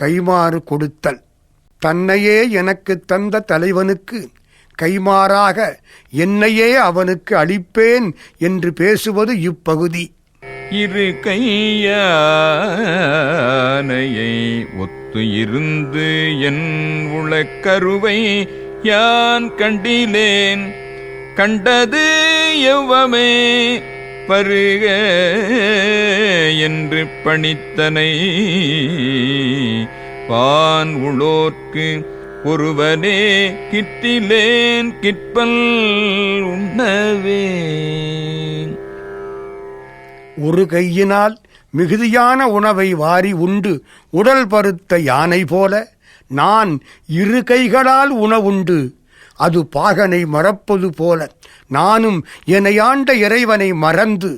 கைமாறு கொடுத்தல். தன்னையே எனக்கு தந்த தலைவனுக்கு கைமாறாக என்னையே அவனுக்கு அளிப்பேன் என்று பேசுவது இப்பகுதி. இரு கையானையை ஒத்து இருந்து என் உளக்கருவை யான் கண்டிலேன். கண்டது எவ்வமே பருக என்று பணித்தனை பான் உளோர்க்கு ஒருவனே கிட்டிலேன் கிட்பல் உண்ணவே. ஒரு கையினால் மிகுதியான உணவை வாரி உண்டு உடல் பருத்த யானை போல நான் இரு கைகளால் உணவுண்டு. அது பாகனை மறப்பது போல. நானும் என்னையாண்ட இறைவனை மறந்து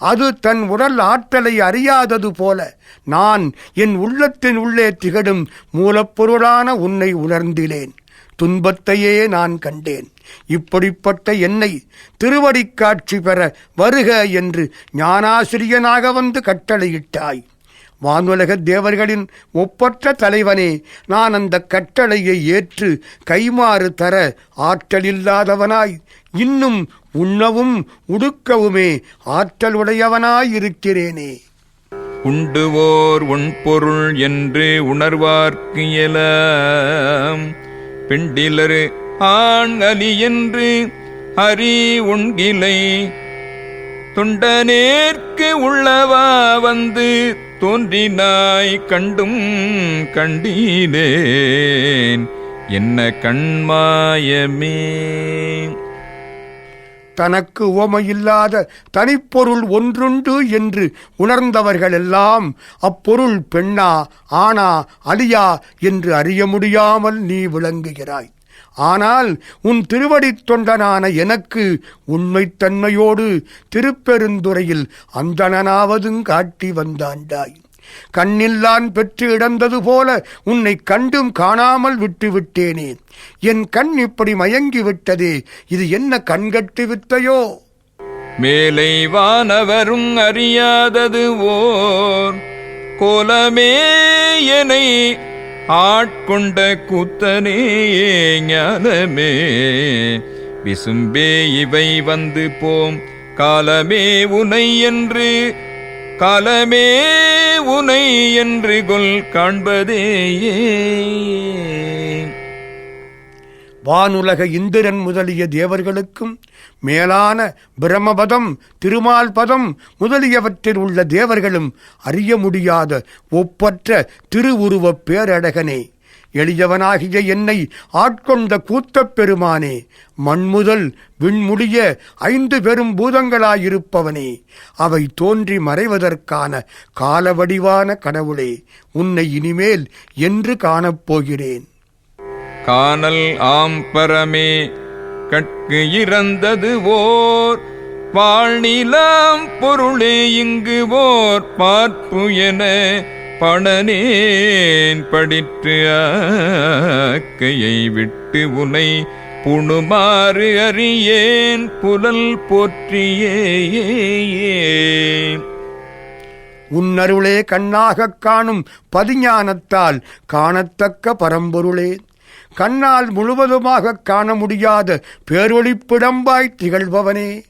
அது தன் உடல் ஆற்றலை அறியாதது போல நான் என் உள்ளத்தின் உள்ளே திகழும் மூலப்பொருளான உன்னை உணர்ந்திலேன். துன்பத்தையே நான் கண்டேன். இப்படிப்பட்ட என்னை திருவடிக் காட்சி பெற வருக என்று ஞானாசிரியனாக வந்து கட்டளையிட்டாய். வானுலக தேவர்களின் ஒப்பற்ற தலைவனே நான் அந்த கட்டளையை ஏற்று கைமாறு தர ஆற்றலில்லாதவனாய் இன்னும் உண்ணவும் உடுக்கவுமே ஆற்றலுடையவனாயிருக்கிறேனே. உண்டுவோர் உண்பொருள் என்று உணர்வார்க்கு இயல பெண்டிலரு ஆண் அலி என்று அறி உண்கிலை தொண்டனேற்கு உள்ளவா வந்து தோன்றினாய் கண்டும் கண்டீனேன். என்ன கண்மாயமே. தனக்கு உவமையில்லாத தனிப்பொருள் ஒன்றுண்டு என்று உணர்ந்தவர்களெல்லாம் அப்பொருள் பெண்ணா ஆனா அலியா என்று அறிய முடியாமல் நீ விளங்குகிறாய். ஆனால் உன் திருவடித் தொண்டனான எனக்கு உண்மைத்தன்மையோடு திருப்பெருந்துறையில் அந்தணனாவதும் காட்டி வந்தாண்டாய். கண்ணில்லான் பெற்று இடந்தது போல உன்னை கண்டும் காணாமல் விட்டு விட்டேனே என் கண் இப்படி மயங்கி விட்டதே இது என்ன கண்கட்டு வித்தையோ? மேலை வானவரும் அறியாதது ஓர் கோலமே எனை ஆட்கொண்ட கூத்தனே ஞானமே. விசும்பே இவை வந்து போம் காலமே உனை என்று. காலமே உனை என்று கொல் காண்பதேயே. வானுலக இந்திரன் முதலிய தேவர்களுக்கும் மேலான பிரமபதம் திருமால் பதம் முதலியவற்றில் உள்ள தேவர்களும் அறிய முடியாத ஒப்பற்ற திருவுருவப் பேரழகனே. எளியவனாகிய என்னை ஆட்கொண்ட கூத்தப் பெருமானே மண்முதல் விண்முடிய ஐந்து பெரும் பூதங்களாயிருப்பவனே அவை தோன்றி மறைவதற்கான காலவடிவான கடவுளே உன்னை இனிமேல் என்று காணப்போகிறேன். காணல் ஆம்பரமே கட்கு இறந்தது ஓர். வாழ்நிலாம் பொருளே இங்கு ஓர். பார்ப்பு என பணனேன் படிற்று ஆக்கையை விட்டு உனை புணுமாறு அறியேன். புலல் போற்றியே உன்னருளே கண்ணாகக் காணும் பதிஞானத்தால் காணத்தக்க பரம்பொருளே. கண்ணால் முழுவதுமாகக் காண முடியாத. பேரொளிப்பிடம்பாய் திகழ்பவனே.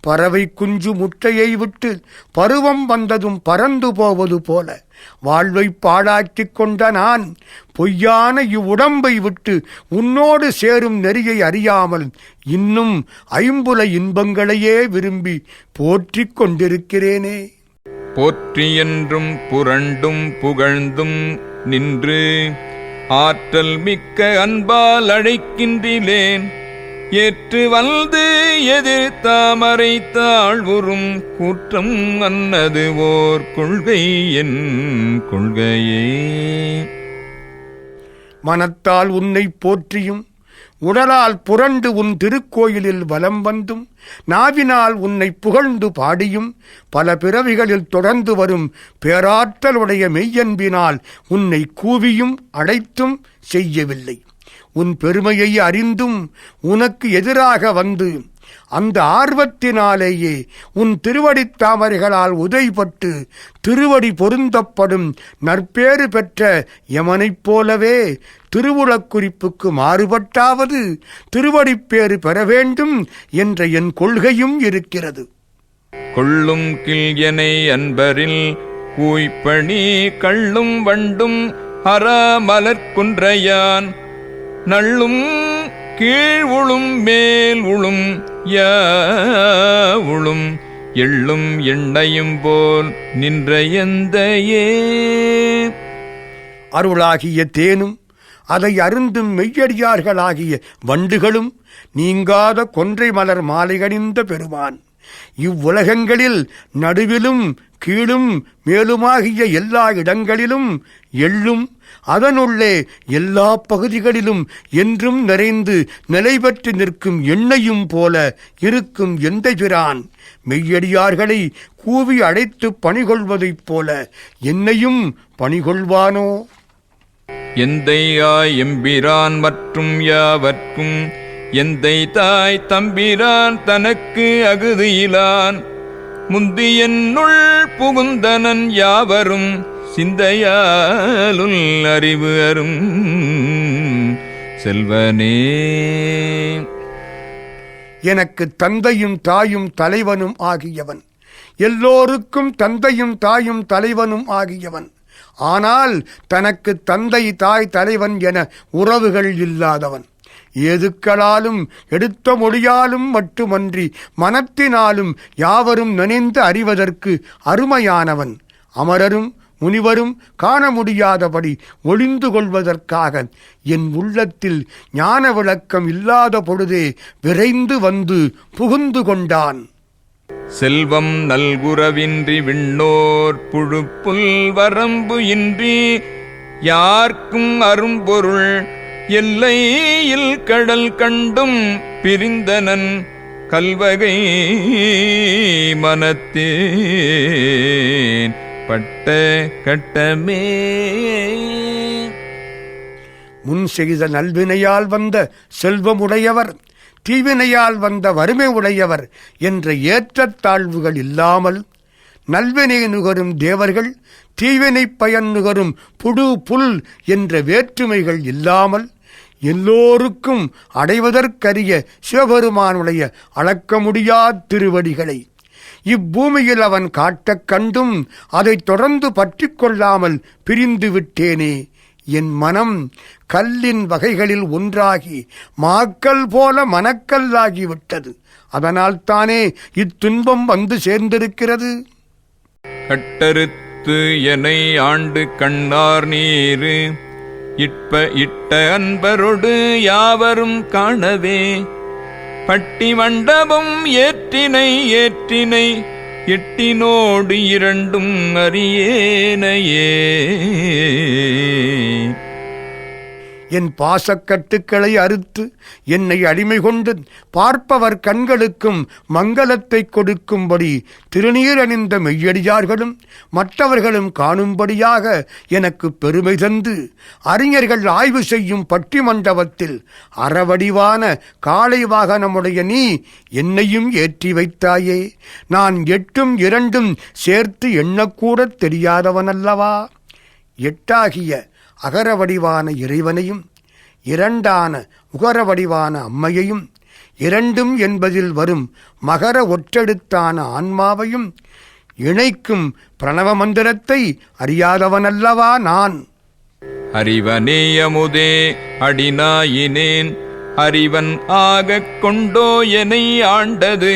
பறவை குஞ்சு முட்டையை விட்டு பருவம் வந்ததும் பறந்து போவது போல வாழ்வை பாழாக்கிக் கொண்ட நான் பொய்யான இவ்வுடம்பை விட்டு உன்னோடு சேரும் நெறியை அறியாமல் இன்னும் ஐம்புல இன்பங்களையே விரும்பி போற்றிக் கொண்டிருக்கிறேனே. போற்றி என்றும் புரண்டும் புகழ்ந்தும் நின்று ஆற்றல் மிக்க அன்பால் அழைக்கின்றிலேன் ஏற்று வந்து எதிர் தாமரை தாழ்வுறும் கூற்றம் அன்னது ஓர் கொள்கை என் கொள்கையே. மனத்தால் உன்னை போற்றியும் உடலால் புரண்டு உன் திருக்கோயிலில் வலம் வந்தும் நாவினால் உன்னை புகழ்ந்து பாடியும் பல பிறவிகளில் தொடர்ந்து வரும் பேராற்றலுடைய மெய்யன்பினால் உன்னை கூவியும் அழைத்தும் செய்யவில்லை. உன் பெருமையை அறிந்தும் உனக்கு எதிராக வந்து அந்த ஆர்வத்தினாலேயே உன் திருவடித் தாமரைகளால் உதைபட்டு திருவடி பொருந்தப்படும் நற்பேறு பெற்ற யமனைப் போலவே திருவுளக் குறிப்புக்கு மாறுபட்டாவது திருவடிப்பேறு பெற வேண்டும் என்ற என் கொள்கையும் இருக்கிறது. கொள்ளும் கில்யனை அன்பரில் கூய்ப்பணி கள்ளும் வண்டும் அறமலர்குன்றையான் நள்ளும் கீழ் உளும் மேல் உளும் யாவுளும் எள்ளும் எண்ணையும் போல் நின்ற எந்தையே. அருளாகிய தேனும் அதை அருந்தும் மெய்யடியார்களாகிய வண்டுகளும் நீங்காத கொன்றை மலர் மாலைகணிந்த பெருமான். இவ்வுலகங்களில் நடுவிலும் கீழும் மேலுமாகிய எல்லா இடங்களிலும் எள்ளும் அதனுள்ளே எல்லா பகுதிகளிலும் என்றும் நிறைந்து நிலை பெற்று நிற்கும் எண்ணெயும் போல இருக்கும் எந்த பிரான்? மெய்யடியார்களை கூவி அழைத்து பணிகொள்வதைப் போல என்னையும் பணிகொள்வானோ? எந்தையாய் எம்பிரான் மற்றும் யாவர்க்கும் எந்தை தாய் தம்பிரான் தனக்கு அகுதியிலான் முந்தியன்னுள் புகுந்தனன் யாவரும் சிந்தையாலுள் அறிவு அரும் செல்வனே. எனக்கு தந்தையும் தாயும் தலைவனும் ஆகியவன். எல்லோருக்கும் தந்தையும் தாயும் தலைவனும் ஆகியவன். ஆனால் தனக்கு தந்தை தாய் தலைவன் என உறவுகள் இல்லாதவன். ஏதுக்களாலும் எடுத்த மொழியாலும் மட்டுமன்றி மனத்தினாலும் யாவரும் நினைந்து அறிவதற்கு அருமையானவன். அமரரும் முனிவரும் காண முடியாதபடி ஒளிந்து கொள்வதற்காக என் உள்ளத்தில் ஞான விளக்கம் இல்லாத பொழுதே விரைந்து வந்து புகுந்து கொண்டான். செல்வம் நல்குறவின்றி விண்ணோர் புழுப்புல் வரம்பு இன்றி யார்க்கும் அரும்பொருள் எல்லையில் கடல் கண்டும் பிரிந்தனன் கல்வகை மனத்தேன் பட்ட கட்டமே. முன் செய்த நல்வினையால் வந்த செல்வமுடையவர் தீவினையால் வந்த வறுமை உடையவர் என்ற ஏற்றத்தாழ்வுகள் இல்லாமல் நல்வினை நுகரும் தேவர்கள் தீவினை பயன் நுகரும் புடு புல் என்ற வேற்றுமைகள் இல்லாமல் எல்லோருக்கும் அடைவதற்கரிய சிவபெருமானுடைய அளக்க முடியாத திருவடிகளை. இப்பூமியில் அவன் காட்டக் கண்டும் அதைத் தொடர்ந்து பற்றிக் கொள்ளாமல் பிரிந்து விட்டேனே. என் மனம் கல்லின் வகைகளில் ஒன்றாகி மாக்கல் போல மனக்கல்லாகிவிட்டது அதனால்தானே இத்துன்பம் வந்து சேர்ந்திருக்கிறது. கட்டறுத்து எனை ஆண்டு கண்ணார் நீரு. இட்ப இட்ட அன்பரொடு யாவரும் காணவே. பட்டி மண்டபம் ஏற்றினை ஏற்றினை எட்டினோடு இரண்டும் அறியேனையே. என் பாசக்கட்டுக்களை அறுத்து என்னை அடிமை கொண்டு பார்ப்பவர் கண்களுக்கும் மங்களத்தை கொடுக்கும்படி திருநீர் அணிந்த மெய்யடியார்களும் மற்றவர்களும் காணும்படியாக எனக்கு பெருமை தந்து அறிஞர்கள் ஆய்வு செய்யும் பட்டி மண்டபத்தில் அறவடிவான காளை வாகனமுடைய நீ என்னையும் ஏற்றி வைத்தாயே. நான் எட்டும் இரண்டும் சேர்த்து எண்ணக்கூட தெரியாதவனல்லவா? எட்டாகிய அகர வடிவான இறைவனையும் இரண்டான உகர வடிவான அம்மையையும் இரண்டும் என்பதில் வரும் மகர ஒற்றெடுத்தான ஆன்மாவையும் இணைக்கும் பிரணவ மந்திரத்தை அறியாதவனல்லவா நான்? அறிவனே அமுதே அடினாயினேன் அறிவன் ஆகக் கொண்டோ எனை ஆண்டது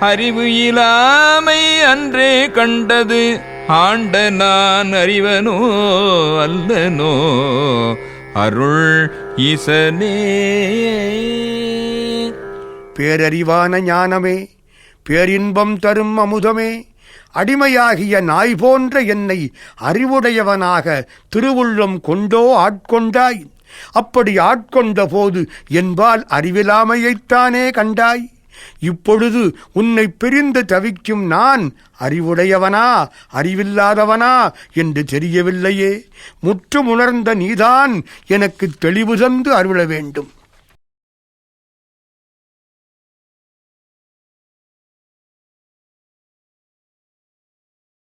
அறிவு இலாமை அன்றே கண்டது. ஆண்ட நான் அறிவனோ அல்லனோ அருள் ஈசனே பேரறிவான ஞானமே பேரின்பம் தரும் அமுதமே அடிமையாகிய நாய் போன்ற என்னை அறிவுடையவனாக திருவுள்ளம் கொண்டோ ஆட்கொண்டாய். அப்படி ஆட்கொண்ட போது என்பால் அறிவிலாமையைத்தானே கண்டாய். இப்பொழுது உன்னை பிரிந்து தவிக்கும் நான் அறிவுடையவனா அறிவில்லாதவனா என்று தெரியவில்லையே. முற்றும் உணர்ந்த நீதான் எனக்கு தெளிவு தந்து அருள வேண்டும்.